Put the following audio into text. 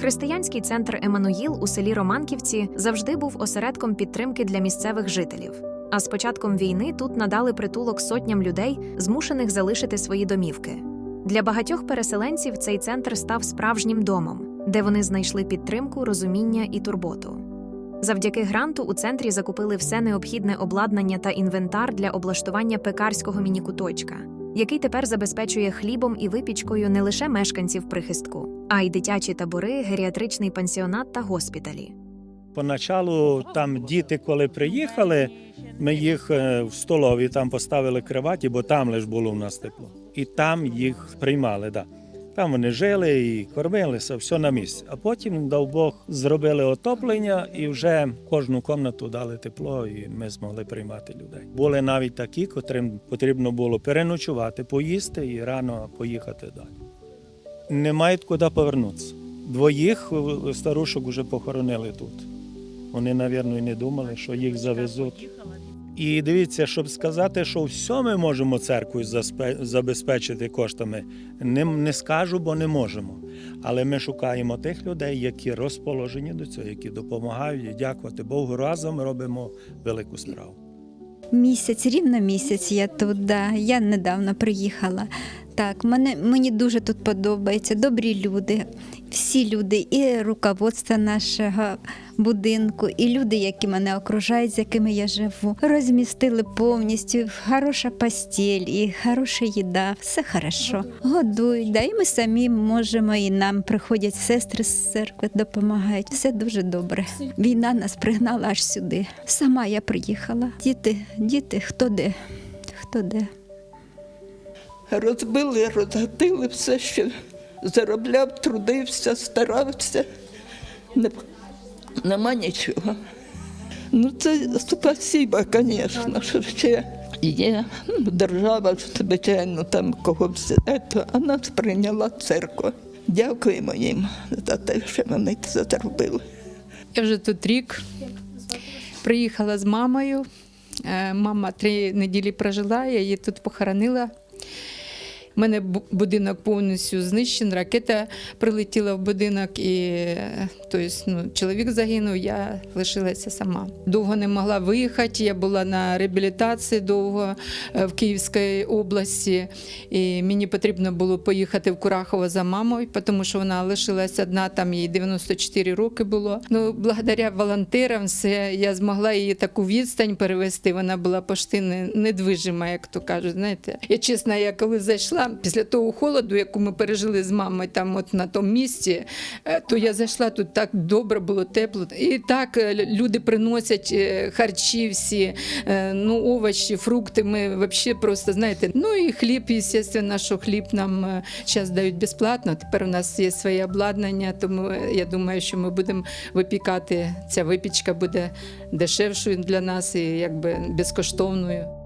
Християнський центр Еммануїл у селі Романківці завжди був осередком підтримки для місцевих жителів. А з початком війни тут надали притулок сотням людей, змушених залишити свої домівки. Для багатьох переселенців цей центр став справжнім домом, де вони знайшли підтримку, розуміння і турботу. Завдяки гранту у центрі закупили все необхідне обладнання та інвентар для облаштування пекарського мінікуточка, який тепер забезпечує хлібом і випічкою не лише мешканців прихистку, а й дитячі табори, геріатричний пансіонат та госпіталі. Поначалу там діти, коли приїхали, ми їх е, в столові там поставили криваті, бо там лише було в нас тепло. І там їх приймали. Да. Там вони жили і кормилися, все на місці. А потім, дав Бог, зробили отоплення і вже кожну кімнату дали тепло, і ми змогли приймати людей. Були навіть такі, котрим потрібно було переночувати, поїсти і рано поїхати далі. Не мають куди повернутися. Двоїх старушок вже похоронили тут. Вони, мабуть, і не думали, що їх завезуть. І дивіться, щоб сказати, що все ми можемо церквою забезпечити коштами, не, не скажу, бо не можемо. Але ми шукаємо тих людей, які розположені до цього, які допомагають і дякувати Богу. Разом робимо велику справу. Місяць, рівно місяць я тут. Да. Я недавно приїхала. Так, мене, мені дуже тут подобається. Добрі люди, всі люди, і руководство нашого будинку, і люди, які мене окружають, з якими я живу. Розмістили повністю хороша постіль, і хороша їда, все хорошо. Годують, да, і ми самі можемо, і нам приходять сестри з церкви, допомагають. Все дуже добре. Війна нас пригнала аж сюди. Сама я приїхала. Діти, діти, хто де? Хто де? Розбили, розгатили все, що заробляв, трудився, старався. Нема нічого. Ну, це спасіба, звісно, що ще є. Ну, Держава, звичайно, там когось, ето, а нас прийняла церква. Дякуємо їм за те, що вони це зробили. Я вже тут рік приїхала з мамою. Е, Мама три неділі прожила, я її тут похоронила. У мене будинок повністю знищений, ракета прилетіла в будинок, і тобто, ну, чоловік загинув, я лишилася сама. Довго не могла виїхати. Я була на реабілітації довго е, в Київській області. І мені потрібно було поїхати в Курахово за мамою, тому що вона лишилась одна, там їй 94 роки було. Ну, благодаря волонтерам, все, я змогла її таку відстань перевести. Вона була пошти недвижима, як то кажуть. Знаєте, я чесно, я коли зайшла після того холоду, яку ми пережили з мамою там, от на тому місці, е, то я зайшла тут так добре, було тепло. І так е, люди приносять е, харчі всі, ну, овочі, фрукти. Ми взагалі просто знаєте. Ну і хліб, звісно, що хліб нам зараз дають безплатно. Тепер у нас є своє обладнання, тому я думаю, що ми будемо випікати. Ця випічка буде дешевшою для нас і якби безкоштовною.